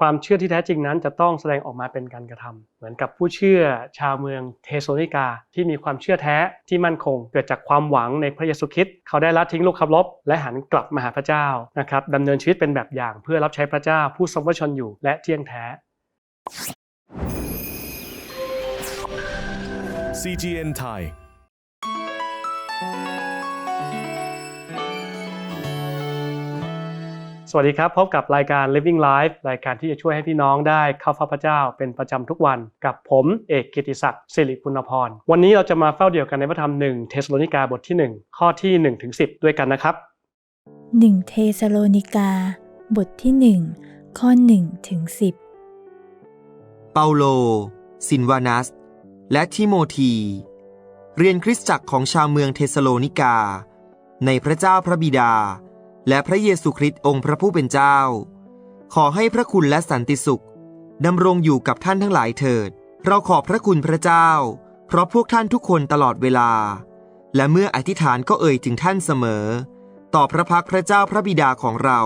ความเชื่อที่แท้จริงนั้นจะต้องแสดงออกมาเป็นการกระทำเหมือนกับผู้เชื่อชาวเมืองเทโลนิกา ที่มีความเชื่อแท้ที่มั่นคง เกิดจากความหวังในพระเยซูคริสต์เขาได้ละทิ้งโลกขับลบ และหันกลับมาหาพระเจ้านะครับดำเนินชีวิตเป็นแบบอย่างเพื่อรับใช้พระเจ้า ผู้ทรงพระชนอยู่และเที่ยงแท้ CGN Thai สวัสดีครับ พบกับรายการ Living Life รายการที่จะช่วยให้พี่น้องได้เข้าเฝ้าพระเจ้าเป็นประจำทุกวันกับผมเอกกิติศักดิ์สิริคุณพร วันนี้เราจะมาเฝ้าเดี่ยวกันในพระธรรมหนึ่งเทสโลนิกาบทที่ 1 ข้อที่1ถึง10 ด้วยกันนะครับ 1 เทสโลนิกา บทที่ 1 ข้อ1ถึง10 เปาโล ซินวานัส และทิโมธี เรียนคริสตจักรของชาวเมืองเทสโลนิกา ในพระเจ้าพระบิดา และพระเยซูคริสต์องค์พระผู้เป็นเจ้า ขอให้พระคุณและสันติสุขดำรงอยู่กับท่านทั้งหลายเถิด เราขอบพระคุณพระเจ้า เพราะพวกท่านทุกคนตลอดเวลา และเมื่ออธิษฐานก็เอ่ยถึงท่านเสมอ ต่อพระพักพระเจ้าพระบิดาของเรา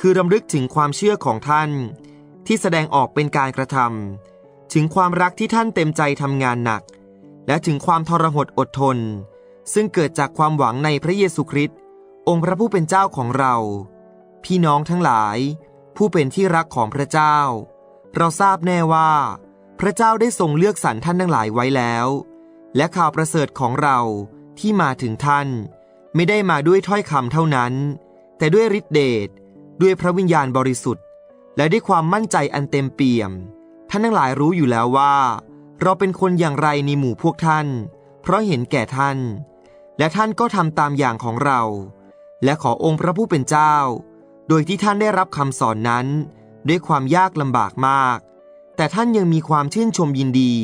คือรำลึกถึงความเชื่อของท่าน ที่แสดงออกเป็นการกระทำถึงความรักที่ท่านเต็มใจทำงานหนัก และถึงความทรหดอดทน ซึ่งเกิดจากความหวังในพระเยซูคริสต์ องค์พระผู้เป็นเจ้าของเรา พี่น้องทั้งหลาย ผู้เป็นที่รักของพระเจ้า เราทราบแน่ว่า พระเจ้าได้ทรงเลือกสรรท่านทั้งหลายไว้แล้ว และข่าวประเสริฐของเราที่มาถึงท่าน ไม่ได้มาด้วยถ้อยคำเท่านั้น แต่ด้วยฤทธิเดชด้วยพระวิญญาณบริสุทธิ์ และด้วยความมั่นใจอันเต็มเปี่ยม ท่านทั้งหลายรู้อยู่แล้วว่า เราเป็นคนอย่างไรในหมู่พวกท่าน เพราะเห็นแก่ท่าน และท่านก็ทำตามอย่างของเรา และขอองค์พระผู้เป็นเจ้า โดยที่ท่านได้รับคำสอนนั้น ด้วยความยากลำบากมาก แต่ท่านยังมีความชื่นชมยินดี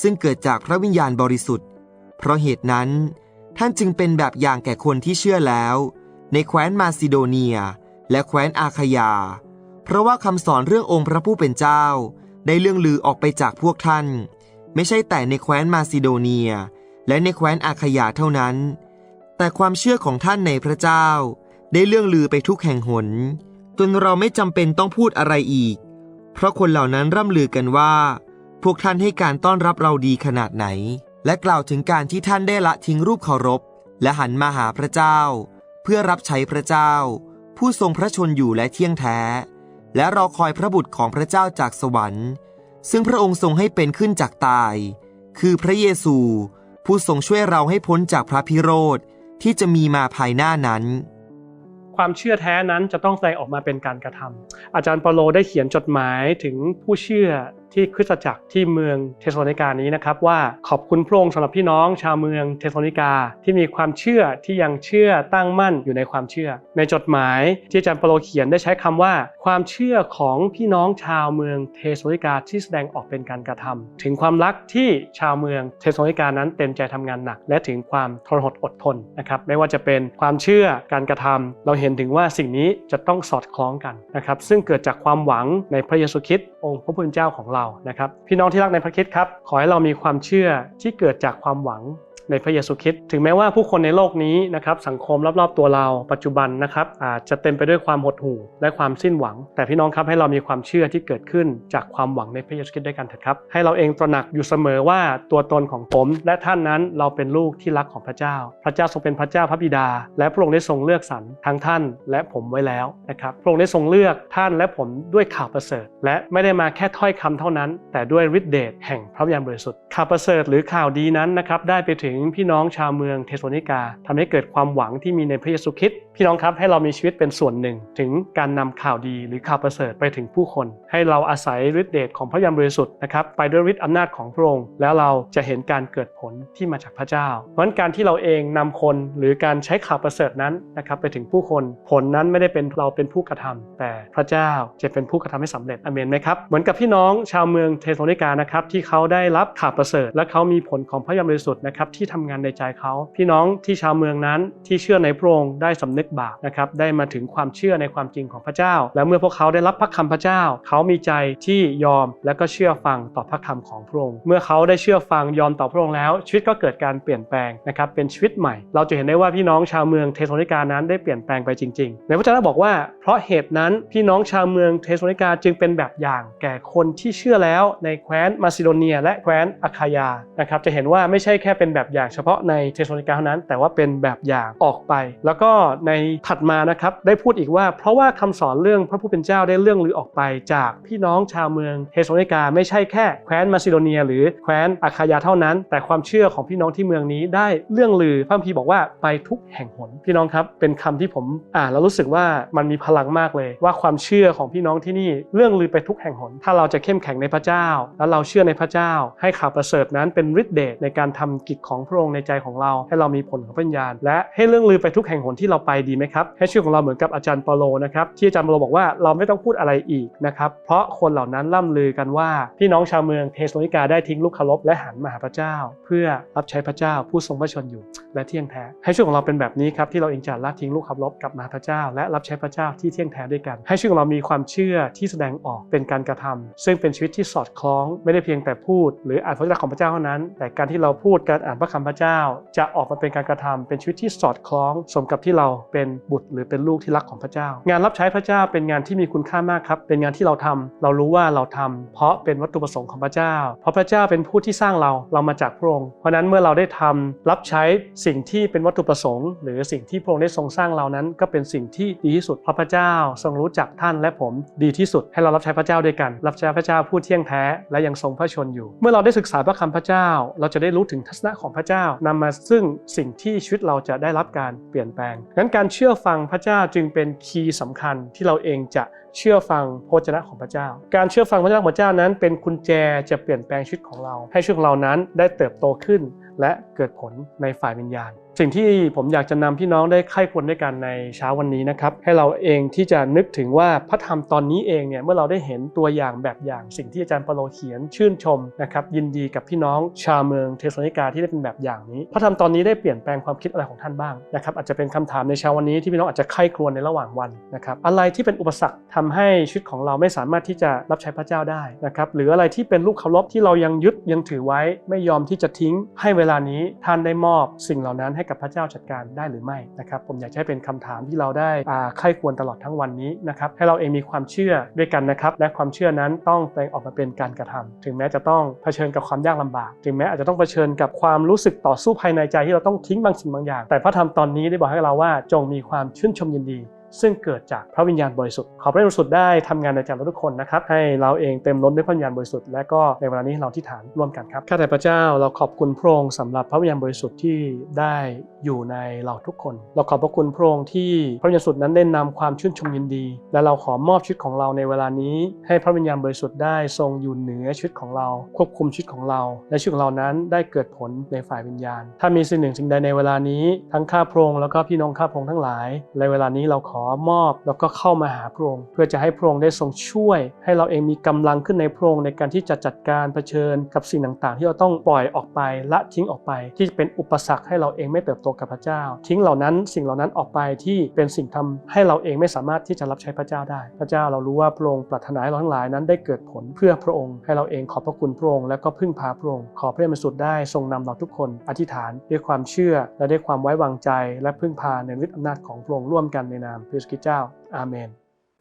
ซึ่งเกิดจากพระวิญญาณบริสุทธิ์ เพราะเหตุนั้น ท่านจึงเป็นแบบอย่างแก่คนที่เชื่อแล้ว ในแคว้นมาซิโดเนีย และแคว้นอาคายา เพราะว่าคำสอนเรื่ององค์พระผู้เป็นเจ้า ได้เรื่องลือออกไปจากพวกท่าน ไม่ใช่แต่ในแคว้นมาซิโดเนีย และในแคว้นอาคายาเท่านั้น แต่ความเชื่อของท่านในพระเจ้า ได้เรื่องลือไปทุกแห่งหน จนเราไม่จำเป็นต้องพูดอะไรอีก เพราะคนเหล่านั้นร่ำลือกันว่า พวกท่านให้การต้อนรับเราดีขนาดไหน และกล่าวถึงการที่ท่านได้ละทิ้งรูปเคารพ และหันมาหาพระเจ้า เพื่อรับใช้พระเจ้า ผู้ทรงพระชนอยู่และเที่ยงแท้ และรอคอยพระบุตรของพระเจ้าจากสวรรค์ ซึ่งพระองค์ทรงให้เป็นขึ้นจากตาย คือพระเยซู ผู้ทรงช่วยเราให้พ้นจากพระพิโรธ ที่จะมีมาภายหน้านั้น ความเชื่อแท้นั้นจะต้องแสดงออกมาเป็นการกระทำอาจารย์ปาโลได้เขียนจดหมายถึงผู้เชื่อ ที่คริสตจักรที่เมืองเทสโลนิกานี้นะครับว่าขอบคุณพระองค์สำหรับพี่น้องชาวเมืองเทสโลนิกาที่มีความเชื่อที่ยังเชื่อตั้งมั่นอยู่ในความเชื่อ ในจดหมายที่อาจารย์เปโลเขียนได้ใช้คำว่า ความเชื่อของพี่น้องชาวเมืองเทสโลนิกาที่แสดงออกเป็นการกระทำถึงความรักที่ชาวเมืองเทสโลนิกานั้นเต็มใจทำงานหนัก และถึงความทรหดอดทนนะครับไม่ว่าจะเป็นความเชื่อการกระทำเราเห็นถึงว่าสิ่งนี้จะต้องสอดคล้องกันนะครับซึ่งเกิดจากความหวังในพระเยซูคริสต์องค์พระผู้เป็นเจ้าของเรานะครับ พี่น้องที่รักในพระคิดครับ ขอให้เรามีความเชื่อที่เกิดจากความหวัง ในพระเยซูคริสต์ถึงแม้ว่าผู้คนในโลกนี้นะครับสังคมรอบๆตัวเราปัจจุบันนะครับอาจจะเต็มไปด้วยความหดหู่และความสิ้นหวัง แต่พี่น้องครับให้เรามีความเชื่อที่เกิดขึ้นจากความหวังในพระเยซูคริสต์ด้วยกันเถิดครับให้เราเองตระหนักอยู่เสมอว่าตัวตนของผม และท่านนั้นเราเป็นลูกที่รักของพระเจ้า พระเจ้าทรงเป็นพระเจ้าพระบิดา และพระองค์ได้ทรงเลือกสรรทั้งท่านและผมไว้แล้วนะครับพระองค์ได้ทรงเลือกท่านและผมด้วยข่าวประเสริฐ และไม่ได้มาแค่ถ้อยคำเท่านั้น แต่ด้วยฤทธิเดชแห่งพระวิญญาณบริสุทธิ์ข่าวประเสริฐหรือข่าวดีนั้นนะครับได้ไปถึงพี่น้องชาวเมืองเทสโลนิกาทำให้เกิดความหวังที่มีในพระเยซูคริสต์พี่น้องครับให้เรามีชีวิตเป็นส่วนหนึ่ง ถึงการนำข่าวดีหรือข่าวประเสริฐไปถึงผู้คน ให้เราอาศัยฤทธิเดชของพระวิญญาณบริสุทธิ์นะครับไปด้วยฤทธิอำนาจของพระองค์แล้วเราจะเห็นการเกิดผลที่มาจากพระเจ้า เพราะฉะนั้นการที่เราเองนำคนหรือการใช้ข่าวประเสริฐนั้นนะครับไปถึงผู้คนผลนั้นไม่ได้เป็นเราเป็นผู้กระทำแต่พระเจ้าจะเป็นผู้กระทำให้สำเร็จอเมนไหมครับเหมือนกับพี่น้องชาวเมืองเทสโลนิกานะครับที่เขาได้รับข่าวประเสริฐ และเขามีผลของพระวิญญาณบริสุทธิ์นะครับที่ทำงานในใจเขา พี่น้องที่ชาวเมืองนั้นที่เชื่อในพระองค์ได้สำนึกบาปนะครับได้มาถึงความเชื่อในความจริงของพระเจ้า และเมื่อพวกเขาได้รับพระคำพระเจ้า เขามีใจที่ยอมและก็เชื่อฟังต่อพระคำของพระองค์ เมื่อเขาได้เชื่อฟังยอมต่อพระองค์แล้ว ชีวิตก็เกิดการเปลี่ยนแปลงนะครับเป็นชีวิตใหม่ เราจะเห็นได้ว่าพี่น้องชาวเมืองเทสโลนิกานั้นได้เปลี่ยนแปลงไปจริง ๆ ในพระเจ้าบอกว่า เพราะเหตุนั้นพี่น้องชาวเมืองเทสโลนิกาจึงเป็นแบบอย่าง แก่คนที่เชื่อแล้วในแคว้นมาซิโดเนีย และแคว้นอาคายานะครับจะเห็นว่าไม่ใช่แค่เป็นแบบอย่างเฉพาะในเทสโลนิกาเท่านั้น แต่ว่าเป็นแบบอย่างออกไป แล้วก็ในถัดมานะครับได้พูดอีกว่า เพราะว่าคำสอนเรื่องพระผู้เป็นเจ้าได้เรื่องลือออกไป จากพี่น้องชาวเมืองเทสโลนิกาไม่ใช่แค่แคว้นมาซิโดเนีย หรือแคว้นอาคายาเท่านั้น แต่ความเชื่อของพี่น้องที่เมืองนี้ได้เรื่องลือพระคัมภีร์บอกว่าไปทุกแห่งหนพี่น้องครับเป็นคำที่ผมอ่านแล้วรู้สึกว่ามันมีพลังมากเลย ว่าความเชื่อของพี่น้องที่นี่เรื่องลือไปทุกแห่งหน ถ้าเราจะเข้มแข็งในพระเจ้า แล้วเราเชื่อในพระเจ้า ให้ข่าวประเสริฐนั้นเป็นฤทธิ์เดชในการทำกิจของพระองค์ในใจของเรา ให้เรามีผลของพระวิญญาณ และให้เรื่องลือไปทุกแห่งหนที่เราไปดีไหมครับ ให้ชื่อของเราเหมือนกับอาจารย์เปาโลนะครับที่อาจารย์เปาโลบอกว่าเราไม่ต้องพูดอะไรอีกนะครับเพราะคนเหล่านั้นล่ำลือกันว่าพี่น้องชาวเมืองเทสโลนิกาได้ทิ้งลูกคารพและหันมาหาพระเจ้า เพื่อรับใช้พระเจ้าผู้ทรงพระชนอยู่ และเที่ยงแท้ ให้ชีวิตของเราเป็นแบบนี้ครับที่เราเองจะละทิ้งลูกขับรบกลับมาพระเจ้า และรับใช้พระเจ้าที่เที่ยงแท้ด้วยกัน ให้ชีวิตของเรามีความเชื่อที่แสดงออกเป็นการกระทำซึ่งเป็นชีวิตที่สอดคล้อง ไม่ได้เพียงแต่พูด หรืออ่านพระวจนะของพระเจ้าเท่านั้น แต่การที่เราพูดการอ่านพระคำพระเจ้าจะออกมาเป็นการกระทำเป็นชีวิตที่สอดคล้องสมกับที่เราเป็นบุตรหรือเป็นลูกที่รักของพระเจ้า งานรับใช้พระเจ้าเป็นงานที่มีคุณค่ามากครับ เป็นงานที่เราทำเรารู้ว่าเราทำเพราะเป็นวัตถุประสงค์ของพระเจ้า เพราะพระเจ้าเป็นผู้ที่สร้างเราเรามาจากพระองค์เพราะนั้นเมื่อเราได้ทำรับใช้สิ่งที่เป็นวัตถุประสงค์ หรือสิ่งที่พระองค์ได้ทรงสร้างเรานั้น ก็เป็นสิ่งที่ดีที่สุดเพราะพระเจ้าทรงรู้จักท่านและผมดีที่สุด ให้เรารับใช้พระเจ้าด้วยกัน รับใช้พระเจ้าผู้เที่ยงแท้และยังทรงพระชนอยู่ เมื่อเราได้ศึกษาพระคำพระเจ้า เราจะได้รู้ถึงทัศนะของพระเจ้านำมาซึ่งสิ่งที่ชีวิตเราจะได้รับการเปลี่ยนแปลงงั้นการเชื่อฟังพระเจ้าจึงเป็นคีย์สำคัญที่เราเองจะเชื่อฟังพระวจนะของพระเจ้า การเชื่อฟังพระเจ้าของพระเจ้านั้น เป็นกุญแจจะเปลี่ยนแปลงชีวิตของเรา ให้ชีวิตของเรานั้นได้เติบโตขึ้น และเกิดผลในฝ่ายวิญญาณ สิ่งที่ผมอยากจะนำพี่น้องได้ไข้ควรด้วยกันในเช้าวันนี้นะครับ ให้เราเองที่จะนึกถึงว่าพระธรรมตอนนี้เองเนี่ยเมื่อเราได้เห็นตัวอย่างแบบอย่าง สิ่งที่อาจารย์ปโลเขียนชื่นชมนะครับยินดีกับพี่น้องชาวเมืองเทสโลนิกาที่ได้เป็นแบบอย่างนี้ พระธรรมตอนนี้ได้เปลี่ยนแปลงความคิดอะไรของท่านบ้างนะครับอาจจะเป็นคำถามในเช้าวันนี้ที่พี่น้องอาจจะไข้ควญในระหว่างวันนะครับอะไรที่เป็นอุปสรรคทำให้ชีวิตของเราไม่สามารถที่จะรับใช้พระเจ้าได้นะครับหรืออะไรที่เป็นลูกเคารพที่เรายังยึดยังถือไว้ไม่ยอมที่จะทิ้งให้เวลานี้ท่านได้มอบสิ่งเหล่านั้นให้กับพระเจ้าจัดการได้หรือไม่นะครับผมอยากให้เป็นคำถามที่เราได้อ่าไข้ควรตลอดทั้งวันนี้นะครับให้เราเองมีความเชื่อด้วยกันนะครับและความเชื่อนั้นต้องแปลงออกมาเป็นการกระทำถึงแม้จะต้องเผชิญกับความยากลำบาก ถึงแม้อาจจะต้องเผชิญกับความรู้สึกต่อสู้ภายในใจที่เราต้องทิ้งบางสิ่งบางอย่าง แต่พระธรรมตอนนี้ได้บอกให้เราว่าจงมีความชื่นชมยินดี ซึ่งเกิดจากพระวิญญาณบริสุทธิ์ขอพระวิญญาณบริสุทธิ์ได้ทำงานในใจเราทุกคนนะครับให้เราเองเต็มล้นด้วยพระวิญญาณบริสุทธิ์และก็ในเวลานี้เราที่ฐานร่วมกันครับข้าแต่พระเจ้าเราขอบคุณพระองค์สำหรับพระวิญญาณบริสุทธิ์ที่ได้อยู่ในเราทุกคน เราขอบพระคุณพระองค์ที่พระวิญญาณบริสุทธิ์นั้นได้นำความชื่นชมยินดี และเราขอมอบชีวิตของเราในเวลานี้ ให้พระวิญญาณบริสุทธิ์ได้ทรงอยู่เหนือชีวิตของเรา ควบคุมชีวิตของเรา และชีวิตของเรานั้นได้เกิดผลในฝ่ายวิญญาณ ถ้ามีสิ่งหนึ่งสิ่งใดในเวลานี้ ทั้งข้าพระองค์แล้วก็พี่น้องข้าพระองค์ทั้งหลาย ในเวลานี้เราขอมอบ แล้วก็เข้ามาหาพระองค์เพื่อจะให้พระองค์ได้ทรงช่วย ให้เราเองมีกำลังขึ้นในพระองค์ในการที่จะจัดการเผชิญกับสิ่งต่างๆ ที่เราต้องปล่อยออกไปละทิ้งออกไป ที่เป็นอุปสรรคให้เราเองไม่เติบโตกับพระเจ้า ทิ้งเหล่านั้นสิ่งเหล่านั้นออกไปที่เป็นสิ่งทำให้เราเองไม่สามารถที่จะรับใช้พระเจ้าได้ พระเจ้าเรารู้ว่าพระองค์ปรารถนาให้เราทั้งหลายนั้นได้เกิดผลเพื่อพระองค์ ให้เราเองขอบพระคุณพระองค์และก็พึ่งพาพระองค์ขอพระเยซูได้ทรงนำเราทุกคนอธิษฐานด้วยความเชื่อและด้วยความไว้วางใจ และพึ่งพาในฤทธิอำนาจของพระองค์ร่วมกันในนามพระเยซูคริสต์เจ้า อาเมน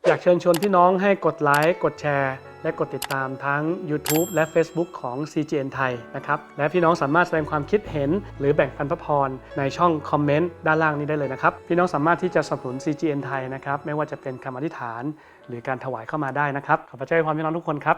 อยากเชิญชวนพี่น้องให้กดไลค์ กดแชร์ และกดติดตามทั้ง YouTube และ Facebook ของ CGN ไทยนะครับ และพี่น้องสามารถแสดงความคิดเห็น หรือแบ่งปันพระพรในช่องคอมเมนต์ด้านล่างนี้ได้เลยนะครับ พี่น้องสามารถที่จะสนับสนุน CGN ไทยนะครับ ไม่ว่าจะเป็นคำอธิษฐาน หรือการถวายเข้ามาได้นะครับ ขอพระเจ้าอวยพรพี่น้องทุกคนครับ